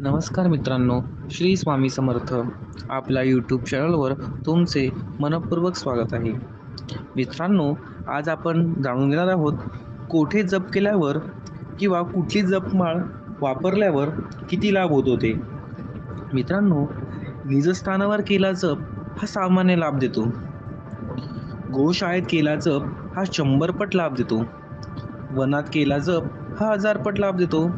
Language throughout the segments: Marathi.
नमस्कार मित्रांनो श्री स्वामी समर्थ. आपल्या यूट्यूब चॅनलवर तुमचे मनपूर्वक स्वागत आहे. मित्रांनो आज आपण जाणून घेणार आहोत कोठे जप केल्यावर किंवा कुठली जपमाळ वापरल्यावर किती लाभ होत होते? मित्रांनो निजस्थानावर केला जप हा सामान्य लाभ देतो. गोशाळेत केला जप हा शंभर पट लाभ देतो. वनात केला जप हा हजारपट लाभ देतो.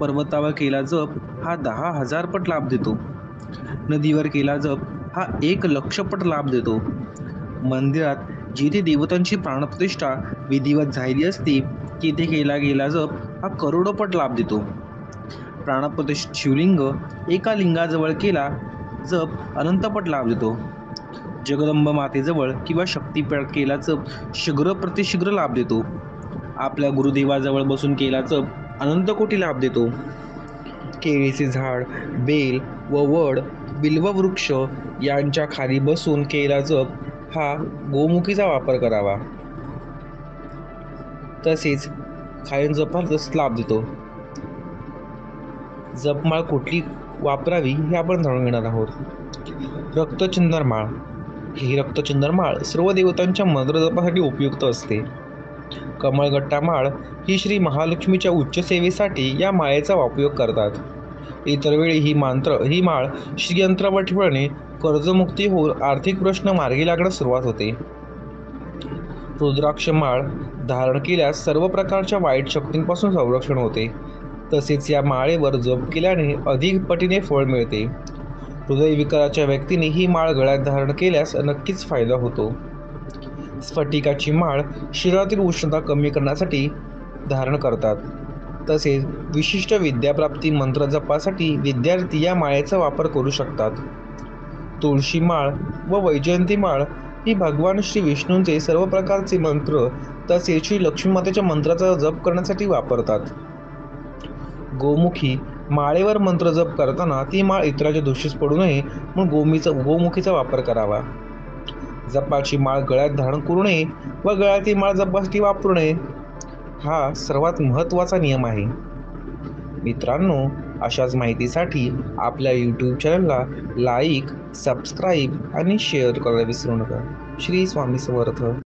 पर्वतावर केला जप हा दहा हजार पट लाभ देतो. नदीवर केला जप हा एक लक्षपट लाभ देतो. मंदिरात जिथे देवतांची प्राणप्रतिष्ठा विधिवत झालेली असते तिथे केला गेला जप हा करोडोपट लाभ देतो. प्राणप्रतिष्ठ शिवलिंग एका लिंगाजवळ केला जप अनंतपट लाभ देतो. जगदंब मातेजवळ किंवा शक्तीपीठ केला जप शीघ्र प्रतिशीघ्र लाभ देतो. आपल्या गुरुदेवाजवळ बसून केला जप अनंतकोटी लाभ देतो. केळीचे झाड बेल व वड बिल्ववृक्ष यांच्या खाली बसून केला जप हा गोमुखीचा वापर करावा. तसेच खायन जपातच लाभ देतो. जपमाळ कुठली वापरावी हे आपण जाणून घेणार आहोत. रक्तचंदरमाळ ही रक्तचंदरमाळ सर्व देवतांच्या मंत्रजपासाठी उपयुक्त असते. कमळगट्टा माळ ही श्री महालक्ष्मीच्या उच्च सेवेसाठी या माळेचा उपयोग करतात. इतर वेळी ही मांत्र ही माळ श्रीयंत्र ठेवल्याने कर्जमुक्ती होऊन आर्थिक प्रश्न मार्गी लागण्यास सुरुवात होते. रुद्राक्ष माळ धारण केल्यास सर्व प्रकारच्या वाईट शक्तींपासून संरक्षण होते. तसेच या माळेवर जप केल्याने अधिक पटीने फळ मिळते. हृदयविकाराच्या व्यक्तीने ही माळ गळ्यात धारण केल्यास नक्कीच फायदा होतो. स्फटिकाची माळ शरीरातील उष्णता कमी करण्यासाठी धारण करतात. तसेच विशिष्ट विद्याप्राप्ती मंत्र जपासाठी विद्यार्थी या माळेचा वापर करू शकतात. तुळशी माळ व वैजयंती माळ ही भगवान श्री विष्णूंचे सर्व प्रकारचे मंत्र तसेच श्री लक्ष्मीमातेच्या मंत्राचा जप करण्यासाठी वापरतात. गोमुखी माळेवर मंत्र जप करताना ती माळ इतराच्या दृष्टीस पडू नये म्हणून गोमीचा गोमुखीचा वापर करावा. जपाची माळ गळ्यात धारण करू नये व गळ्यातील माळ जपासाठी वापरू नये हा सर्वात महत्त्वाचा नियम आहे. मित्रांनो अशाच माहितीसाठी आपल्या यूट्यूब चॅनलला लाईक सबस्क्राईब आणि शेअर करायला विसरू नका. श्री स्वामी समर्थ.